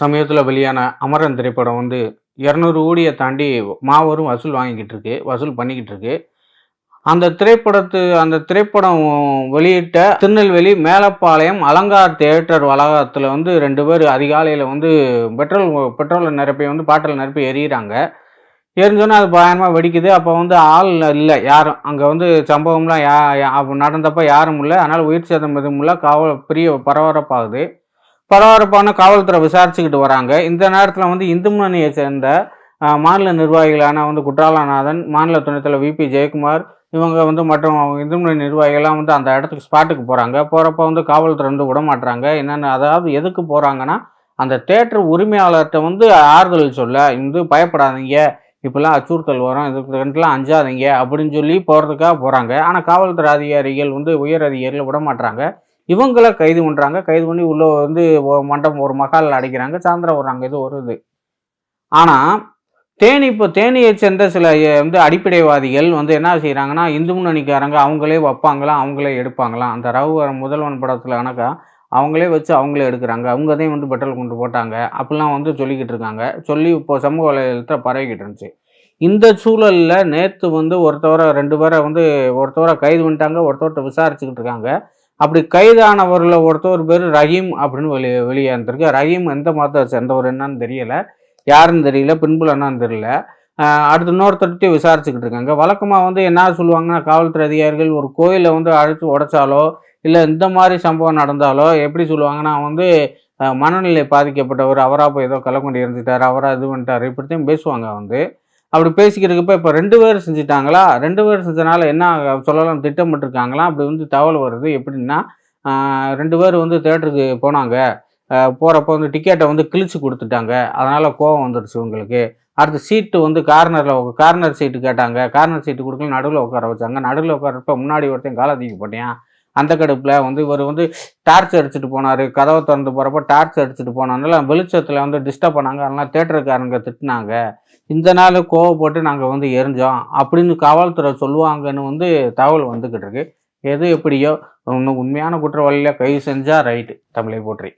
சமயத்தில் வெளியான அமரன் திரைப்படம் வந்து இரநூறு கோடியை தாண்டி மாபெரும் வசூல் வாங்கிக்கிட்டு இருக்கு வசூல் பண்ணிக்கிட்டு இருக்கு. அந்த திரைப்படத்து அந்த திரைப்படம் வெளியிட்ட திருநெல்வேலி மேலப்பாளையம் அலங்கார் தியேட்டர் வளாகத்தில் வந்து ரெண்டு பேர் அதிகாலையில் வந்து பெட்ரோல் பெட்ரோலை நிரப்பி வந்து பாட்டில் நிரப்பி எறிகிறாங்க எரிஞ்சோன்னே அது பயங்கரமாக வெடிக்குது. அப்போ வந்து ஆள் இல்லை யாரும். அங்கே வந்து சம்பவம்லாம் யா நடந்தப்போ யாரும் இல்லை. அதனால் உயிர் சேதம் எதுவும் இல்லை. காவல் பெரிய பரபரப்பாகுது. பரபரப்பான காவல்துறை விசாரிச்சுக்கிட்டு வராங்க. இந்த நேரத்தில் வந்து இந்து முன்னணியை சேர்ந்த மாநில நிர்வாகிகளான வந்து குற்றாலநாதன் மாநில துணைத்தலைவர் விபி ஜெயக்குமார் இவங்க வந்து மற்றும் இந்து முன்னணி நிர்வாகிகள்லாம் வந்து அந்த இடத்துக்கு ஸ்பாட்டுக்கு போகிறாங்க போகிறப்ப வந்து காவல்துறை வந்து விட மாட்டுறாங்க என்னென்ன அதாவது எதுக்கு போகிறாங்கன்னா அந்த தேட்டர் உரிமையாளர்கிட்ட வந்து ஆறுதல் சொல்ல வந்து பயப்படாதீங்க. இப்போல்லாம் அச்சுறுத்தல் வரும். இதுக்குலாம் ரெண்டுலாம் அஞ்சாதீங்க. அப்படின்னு சொல்லி போகிறதுக்காக போகிறாங்க ஆனால் காவல்துறை அதிகாரிகள் வந்து உயர் அதிகாரிகள் விட மாட்றாங்க. இவங்கள கைது பண்ணுறாங்க கைது பண்ணி உள்ளே வந்து மண்டபம் ஒரு மகாலில் அடைக்கிறாங்க. சாயந்தரம் வர்றாங்க இது ஒரு இது. ஆனால் தேனி இப்போ தேனியை சேர்ந்த சில வந்து அடிப்படைவாதிகள் வந்து என்ன செய்கிறாங்கன்னா இந்து முன்னணிக்காரங்க அவங்களே வைப்பாங்களாம் அவங்களே எடுப்பாங்களாம் அந்த ரவு முதல்வன் படத்தில் கணக்கா அவங்களே வச்சு அவங்களே எடுக்கிறாங்க. அவங்க தான் வந்து பெட்ரோல் கொண்டு போட்டாங்க. அப்படிலாம் வந்து சொல்லிக்கிட்டு இருக்காங்க. சொல்லி இப்போ சமூக வலைதளத்தில் பரவிக்கிட்டு இருந்துச்சு. இந்த சூழலில் நேற்று வந்து ஒருத்தவரை ரெண்டு பேரை வந்து ஒருத்தவரை கைது பண்ணிட்டாங்க. ஒருத்தவர்கிட்ட விசாரிச்சுக்கிட்டு இருக்காங்க. அப்படி கைதானவரில் ஒருத்தர் பேர் ரஹீம் அப்படின்னு வெளியே வெளியே இருந்திருக்கு ரஹீம் எந்த மதத்தை சேர்ந்தவர் என்னன்னு தெரியல. யாருன்னு தெரியல பின்புல என்னன்னு தெரியல. அடுத்து இன்னொருத்தர்கிட்ட விசாரிச்சுக்கிட்டு இருக்காங்க. வழக்கமாக வந்து என்ன சொல்லுவாங்கன்னா காவல்துறை அதிகாரிகள் ஒரு கோயிலை வந்து அழைச்சி உடைச்சாலோ இல்லை இந்த மாதிரி சம்பவம் நடந்தாலோ எப்படி சொல்லுவாங்கன்னா வந்து மனநிலை பாதிக்கப்பட்டவர். அவராக போய் ஏதோ கலக்கொண்டு இருந்துட்டார் அவராக இது பண்ணிட்டார். இப்படித்தையும் பேசுவாங்க வந்து. அப்படி பேசிக்கிறதுக்கப்ப இப்போ ரெண்டு பேர் செஞ்சுட்டாங்களா? ரெண்டு பேர் செஞ்சனால என்ன சொல்லலாம் திட்டமிட்டுருக்காங்களா? அப்படி வந்து தகவல் வருது. எப்படின்னா ரெண்டு பேர் வந்து தேட்டருக்கு போனாங்க. போகிறப்ப வந்து டிக்கெட்டை வந்து கிழிச்சு கொடுத்துட்டாங்க. அதனால் கோவம் வந்துடுச்சு உங்களுக்கு அடுத்து சீட்டு வந்து கார்னரில் கார்னர் சீட்டு கேட்டாங்க. கார்னர் சீட்டு கொடுக்கல நடுவில் உட்கார வச்சாங்க. நடுவில் உட்காரப்ப முன்னாடி ஒருத்தன் காலை தூக்கி போட்டேன். அந்த கடுப்பில் வந்து இவர் வந்து டார்ச் அடிச்சுட்டு போனார். கதவை திறந்து போகிறப்ப டார்ச் அடிச்சுட்டு போனதுனால வெளிச்சத்தில் வந்து டிஸ்டர்ப் பண்ணாங்க. அதெல்லாம் தேட்டருக்காரங்க திட்டினாங்க. இந்த நாள் கோவப்பட்டு நாங்கள் வந்து எரிஞ்சோம் அப்படின்னு காவல்துறை சொல்லுவாங்கன்னு வந்து தகவல் வந்துக்கிட்டு இருக்கு. எது எப்படியோ இன்னும் உண்மையான குற்றவாளியில் கைது செஞ்சால் ரைட்டு தமிழை போற்றி.